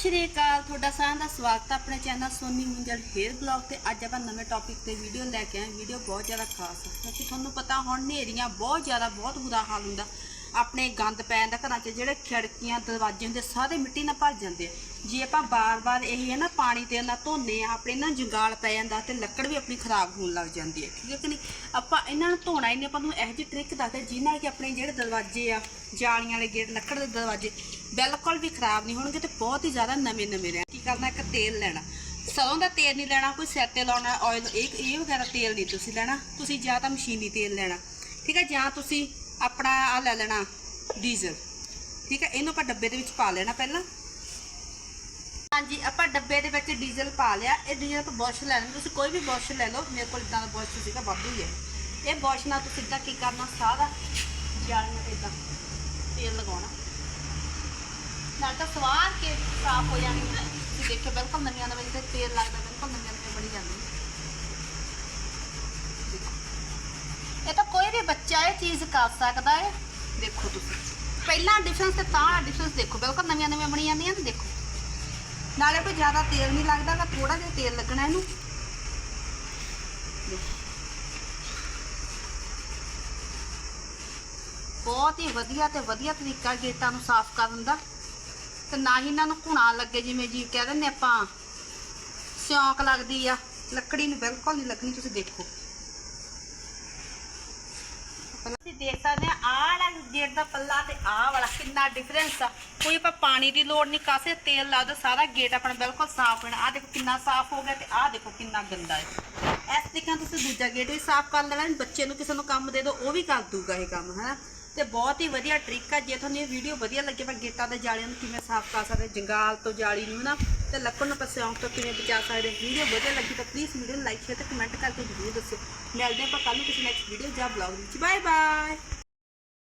ਸ਼੍ਰੀ ਅਕਾਲ, ਤੁਹਾਡਾ ਸਾਰਿਆਂ ਦਾ ਸਵਾਗਤ ਹੈ ਆਪਣੇ channel Soni Munjal hair blog ਤੇ। ਅੱਜ ਆਪਾਂ ਨਵੇਂ ਟੌਪਿਕ ਤੇ ਵੀਡੀਓ ਲੈ ਕੇ ਆਏ। ਵੀਡੀਓ ਬਹੁਤ ਜ਼ਿਆਦਾ ਖਾਸ ਹੈ ਕਿਉਂਕਿ ਤੁਹਾਨੂੰ ਪਤਾ ਹੁਣ ਹਨੇਰੀਆਂ ਬਹੁਤ ਜ਼ਿਆਦਾ, ਬਹੁਤ ਬੁਰਾ ਹਾਲ ਹੁੰਦਾ। ਆਪਣੇ ਗੰਦ ਪੈ ਜਾਂਦਾ ਘਰਾਂ 'ਚ ਜਿਹੜੇ ਖਿੜਕੀਆਂ, ਦਰਵਾਜ਼ੇ ਹੁੰਦੇ, ਸਾਰੇ ਮਿੱਟੀ ਨਾਲ ਭਰ ਜਾਂਦੇ ਆ। ਜੇ ਆਪਾਂ ਬਾਰ-ਬਾਰ ਇਹ ਹੈ ਨਾ ਪਾਣੀ ਤੇ ਨਾ ਧੋਨੇ ਆ, ਆਪਣੇ ਨਾ ਜੰਗਾਲ ਪੈ ਜਾਂਦਾ ਤੇ ਲੱਕੜ ਵੀ ਆਪਣੀ ਖਰਾਬ ਹੋਣ ਲੱਗ ਜਾਂਦੀ ਹੈ। ਠੀਕ ਹੈ ਕਿ ਨਹੀਂ? ਆਪਾਂ ਇਹਨਾਂ ਨੂੰ ਧੋਣਾ ਹੀ ਨਹੀਂ, ਆਪਾਂ ਨੂੰ ਇਹੋ ਜਿਹੀ ਟ੍ਰਿਕ ਦੱਸਦੇ ਜਿਹਦੇ ਨਾਲ ਕਿ ਆਪਣੇ ਜਿਹੜੇ ਦਰਵਾਜ਼ੇ ਆ, ਜਾਲੀਆਂ ਵਾਲੇ ਗੇਟ, ਲੱਕੜ ਦੇ ਦਰਵਾਜ਼ੇ ਬਿਲਕੁਲ ਵੀ ਖਰਾਬ ਨਹੀਂ ਹੋਣਗੇ ਤੇ ਬਹੁਤ ਹੀ ਜ਼ਿਆਦਾ ਨਵੇਂ ਨਵੇਂ ਰਹਿਣ। ਕੀ ਕਰਨਾ, ਇੱਕ ਤੇਲ ਲੈਣਾ। ਸਰੋਂ ਦਾ ਤੇਲ ਨਹੀਂ ਲੈਣਾ, ਕੋਈ ਸਿਰ ਤੇ ਲਾਉਣਾ ਆਇਲ ਇਹ ਇਹ ਵਗੈਰਾ ਤੇਲ ਨਹੀਂ ਤੁਸੀਂ ਲੈਣਾ। ਤੁਸੀਂ ਜਾਂ ਤਾਂ ਮਸ਼ੀਨੀ ਤੇਲ ਲੈਣਾ, ਠੀਕ ਹੈ? ਜਾਂ ਤੁਸੀਂ ਆਪਣਾ ਆ ਲੈ ਲੈਣਾ ਡੀਜ਼ਲ ਠੀਕ ਹੈ? ਇਹਨੂੰ ਆਪਾਂ ਡੱਬੇ ਦੇ ਵਿੱਚ ਪਾ ਲੈਣਾ ਪਹਿਲਾਂ। ਹਾਂਜੀ, ਆਪਾਂ ਡੱਬੇ ਦੇ ਵਿੱਚ ਡੀਜ਼ਲ ਪਾ ਲਿਆ। ਇਹ ਡੀਜ਼ਲ ਆਪਾਂ ਬੁਰਸ਼ ਲੈ ਲੈਣਾ ਤੁਸੀਂ ਕੋਈ ਵੀ ਬੁਰਸ਼ ਲੈ ਲਓ। ਮੇਰੇ ਕੋਲ ਇਦਾਂ ਦਾ ਬੁਰਸ਼ ਸੀਗਾ, ਵਾਧੂ ਹੀ ਹੈ। ਇਹ ਬੁਰਸ਼ ਨਾਲ ਤੁਸੀਂ ਇਦਾਂ ਕੀ ਕਰਨਾ? ਸਾਰਾ ਜਾਲੀਆਂ ਤੇ ਇਦਾਂ ਤੇਲ ਲਗਾਉਣਾ। ਨਾਲ ਤਾਂ ਸਵਾਰ ਕੇ ਸਾਫ਼ ਹੋ ਜਾਣਗੀਆਂ ਤੁਸੀਂ ਦੇਖੋ ਬਿਲਕੁਲ ਨਵੀਆਂ ਨਵੀਆਂ ਜਿੱਥੇ ਤੇਲ ਲੱਗਦਾ, ਬਿਲਕੁਲ ਨਵੀਆਂ ਨਵੀਆਂ ਬਣੀ ਜਾਂਦੀਆਂ ਇਹ ਤਾਂ ਕੋਈ ਵੀ ਬੱਚਾ ਇਹ ਚੀਜ਼ ਕਰ ਸਕਦਾ ਹੈ। ਦੇਖੋ ਤੁਸੀਂ। ਪਹਿਲਾਂ ਡਿਫਰੈਂਸ ਤੇ ਤਾਂ ਡਿਫਰੈਂਸ ਦੇਖੋ। ਬਿਲਕੁਲ ਨਵੀਆਂ ਨਵੀਆਂ ਬਣੀ ਜਾਂਦੀਆਂ ਨੇ, ਦੇਖੋ। ਨਾਲੇ ਕੋਈ ਜ਼ਿਆਦਾ ਤੇਲ ਨਹੀਂ ਲੱਗਦਾਗਾ ਥੋੜਾ ਜਿਹਾ ਤੇਲ ਲੱਗਣਾ ਇਹਨੂੰ। ਬਹੁਤ ਹੀ ਵਧੀਆ ਤੇ ਵਧੀਆ ਤਰੀਕਾ ਗੇਟਾਂ ਨੂੰ ਸਾਫ਼ ਕਰਨ ਦਾ। ਤੇ ਨਾ ਹੀ ਇਹਨਾਂ ਨੂੰ ਘੁਣਾ ਲੱਗੇ ਜਿਵੇਂ ਜੀ ਕਹਿ ਦਿੰਦੇ ਆਪਾਂ। ਸਿਉਂਕ ਲੱਗਦੀ ਆ, ਲੱਕੜੀ ਨੂੰ ਬਿਲਕੁਲ ਨਹੀਂ ਲੱਗਣੀ, ਤੁਸੀਂ ਦੇਖੋ। ਤੁਸੀਂ ਦੇਖ ਸਕਦੇ ਆ ਆਹ ਵਾਲਾ ਗੇਟ ਦਾ ਪੱਲਾ ਤੇ ਆਹ ਵਾਲਾ ਕਿੰਨਾ ਡਿਫਰੈਂਸ ਆ। ਕੋਈ ਆਪਾਂ ਪਾਣੀ ਦੀ ਲੋੜ ਨਹੀਂ, ਕਾਸੇ ਤੇਲ ਲਾ ਦੋ, ਸਾਰਾ ਗੇਟ ਆਪਣਾ ਬਿਲਕੁਲ ਸਾਫ਼ ਹੋਣਾ ਆਹ ਦੇਖੋ ਕਿੰਨਾ ਸਾਫ਼ ਹੋ ਗਿਆ ਤੇ ਆਹ ਦੇਖੋ ਕਿੰਨਾ ਗੰਦਾ ਹੈ। ਇਸ ਤਰੀਕੇ ਨਾਲ ਤੁਸੀਂ ਦੂਜਾ ਗੇਟ ਵੀ ਸਾਫ਼ ਕਰ ਲੈਣਾ, ਬੱਚੇ ਨੂੰ ਕਿਸੇ ਨੂੰ ਕੰਮ ਦੇ ਦਿਓ ਉਹ ਵੀ ਕਰ ਦੂਗਾ ਇਹ ਕੰਮ, ਹਨਾ? ਤੇ ਬਹੁਤ ਹੀ ਵਧੀਆ ਟ੍ਰਿਕ ਆ, ਜੇ ਤੁਹਾਨੂੰ ਇਹ ਵੀਡੀਓ ਵਧੀਆ ਲੱਗੇ ਪਰ ਗੇਟਾਂ ਦੇ ਜਾਲੀਆਂ ਨੂੰ ਕਿਵੇਂ ਸਾਫ਼ ਕਰ ਸਕਦੇ, ਜੰਗਾਲ ਤੋਂ ਜਾਲੀ ਨੂੰ ਨਾ ਤੇ ਲੱਕੜ ਨੂੰ ਪਸਿਆਉਣ ਤੋਂ ਕਿਵੇਂ ਬਚਾ ਸਕਦੇ ਵੀਡੀਓ ਵਧੀਆ ਲੱਗੀ ਤਾਂ ਪਲੀਜ਼ ਵੀਡੀਓ ਨੂੰ ਲਾਈਕ ਸ਼ੇਅਰ ਤੇ ਕਮੈਂਟ ਕਰਕੇ ਜ਼ਰੂਰ ਦੱਸਿਓ। ਮਿਲਦੇ ਆਪਾਂ ਕੱਲ ਨੂੰ ਕਿਸੇ ਨੈਕਸਟ ਵੀਡੀਓ ਜਾਂ ਬਲੌਗ ਵਿੱਚ। Bye bye